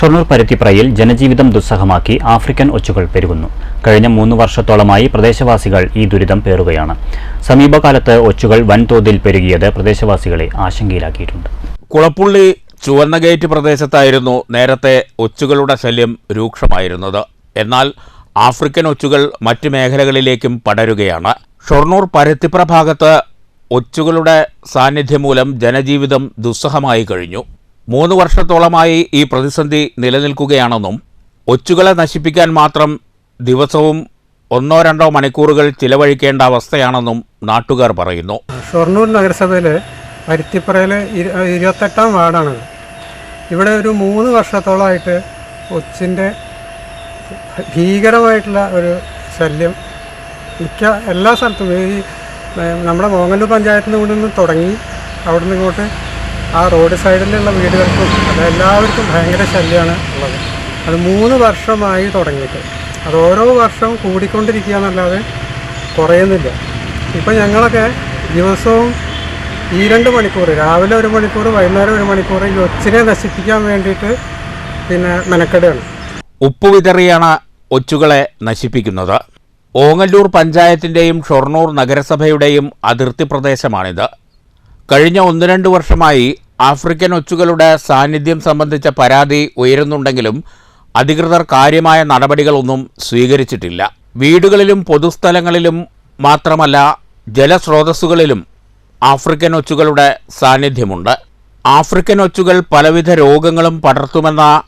ഷൊർണൂർ പരുത്തിപ്രയിൽ ജനജീവിതം ദുസ്സഹമാക്കി ആഫ്രിക്കൻ ഒച്ചുകൾ പെരുകുന്നു. കഴിഞ്ഞ മൂന്ന് വർഷത്തോളമായി പ്രദേശവാസികൾ ഈ ദുരിതം പേറുകയാണ്. സമീപകാലത്ത് ഒച്ചുകൾ വൻതോതിൽ പെരുകിയത് പ്രദേശവാസികളെ ആശങ്കയിലാക്കിയിട്ടുണ്ട്. കുളപ്പുള്ളി ചുവന്ന ഗേറ്റ് പ്രദേശത്തായിരുന്നു നേരത്തെ ഒച്ചുകളുടെ ശല്യം രൂക്ഷമായിരുന്നത്. എന്നാൽ ആഫ്രിക്കൻ ഒച്ചുകൾ മറ്റ് മേഖലകളിലേക്കും പടരുകയാണ്. ഷൊർണൂർ പരുത്തിപ്ര ഭാഗത്ത് ഒച്ചുകളുടെ സാന്നിധ്യം മൂലം ജനജീവിതം ദുസ്സഹമായി കഴിഞ്ഞു. മൂന്ന് വർഷത്തോളമായി ഈ പ്രതിസന്ധി നിലനിൽക്കുകയാണെന്നും ഒച്ചുകളെ നശിപ്പിക്കാൻ മാത്രം ദിവസവും ഒന്നോ രണ്ടോ മണിക്കൂറുകൾ ചിലവഴിക്കേണ്ട അവസ്ഥയാണെന്നും നാട്ടുകാർ പറയുന്നു. ഷൊർണൂർ നഗരസഭയിൽ പരുത്തിപ്പുറയിലെ ഇരുപത്തെട്ടാം വാർഡാണത് ഇവിടെ ഒരു മൂന്ന് വർഷത്തോളമായിട്ട് ഒച്ചിന്റെ ഭീകരമായിട്ടുള്ള ഒരു ശല്യം മിക്ക എല്ലാ സ്ഥലത്തും. ഈ നമ്മുടെ മോങ്ങല്ലൂർ പഞ്ചായത്തിൽ നിന്ന് തുടങ്ങി അവിടെ നിന്ന് ഇങ്ങോട്ട് ആ റോഡ് സൈഡിലുള്ള വീടുകൾക്കും അത് എല്ലാവർക്കും ഭയങ്കര ശല്യമാണ് ഉള്ളത്. അത് മൂന്ന് വർഷമായി തുടങ്ങിയിട്ട്. അത് ഓരോ വർഷവും കൂടിക്കൊണ്ടിരിക്കുക എന്നല്ലാതെ കുറയുന്നില്ല. ഇപ്പം ഞങ്ങളൊക്കെ ദിവസവും ഈ രണ്ട് മണിക്കൂർ രാവിലെ ഒരു മണിക്കൂർ വൈകുന്നേരം ഒരു മണിക്കൂർ ഈ ഒച്ചിനെ നശിപ്പിക്കാൻ വേണ്ടിയിട്ട് പിന്നെ മെനക്കെടുകയാണ്. ഉപ്പ് വിതറിയാണ് ഒച്ചുകളെ നശിപ്പിക്കുന്നത്. ഓങ്ങല്ലൂർ പഞ്ചായത്തിന്റെയും ഷൊർണൂർ നഗരസഭയുടെയും അതിർത്തി പ്രദേശമാണിത്. കഴിഞ്ഞ ഒന്ന് രണ്ട് വർഷമായി ആഫ്രിക്കൻ ഒച്ചുകളുടെ സാന്നിധ്യം സംബന്ധിച്ച പരാതി ഉയരുന്നുണ്ടെങ്കിലും അധികൃതർ കാര്യമായ നടപടികളൊന്നും സ്വീകരിച്ചിട്ടില്ല. വീടുകളിലും പൊതുസ്ഥലങ്ങളിലും മാത്രമല്ല ജലസ്രോതസ്സുകളിലും ആഫ്രിക്കൻ ഒച്ചുകളുടെ സാന്നിധ്യമുണ്ട്. ആഫ്രിക്കൻ ഒച്ചുകൾ പലവിധ രോഗങ്ങളും പടർത്തുമെന്ന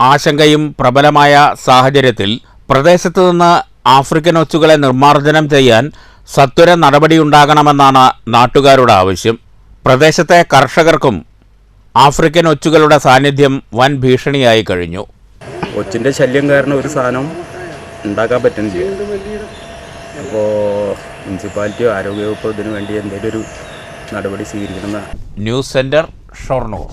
ആശങ്കയും പ്രബലമായ സാഹചര്യത്തിൽ പ്രദേശത്ത് നിന്ന് ആഫ്രിക്കൻ ഒച്ചുകളെ നിർമ്മാർജനം ചെയ്യാൻ സത്വര നടപടിയുണ്ടാകണമെന്നാണ് നാട്ടുകാരുടെ ആവശ്യം. പ്രദേശത്തെ കർഷകർക്കും ആഫ്രിക്കൻ ഒച്ചുകളുടെ സാന്നിധ്യം വൻ ഭീഷണിയായി കഴിഞ്ഞു. ഒച്ചിന്റെ ശല്യം കാരണം ഒരു സാധനം ഉണ്ടാക്കാൻ പറ്റുന്നില്ല. അപ്പോൾ മുനിസിപ്പാലിറ്റിയോ ആരോഗ്യവകുപ്പോ ഇതിനു വേണ്ടി എന്തെങ്കിലും ഒരു നടപടി സ്വീകരിക്കണം ന്യൂസ് സെന്റർ ഷൊർണൂർ.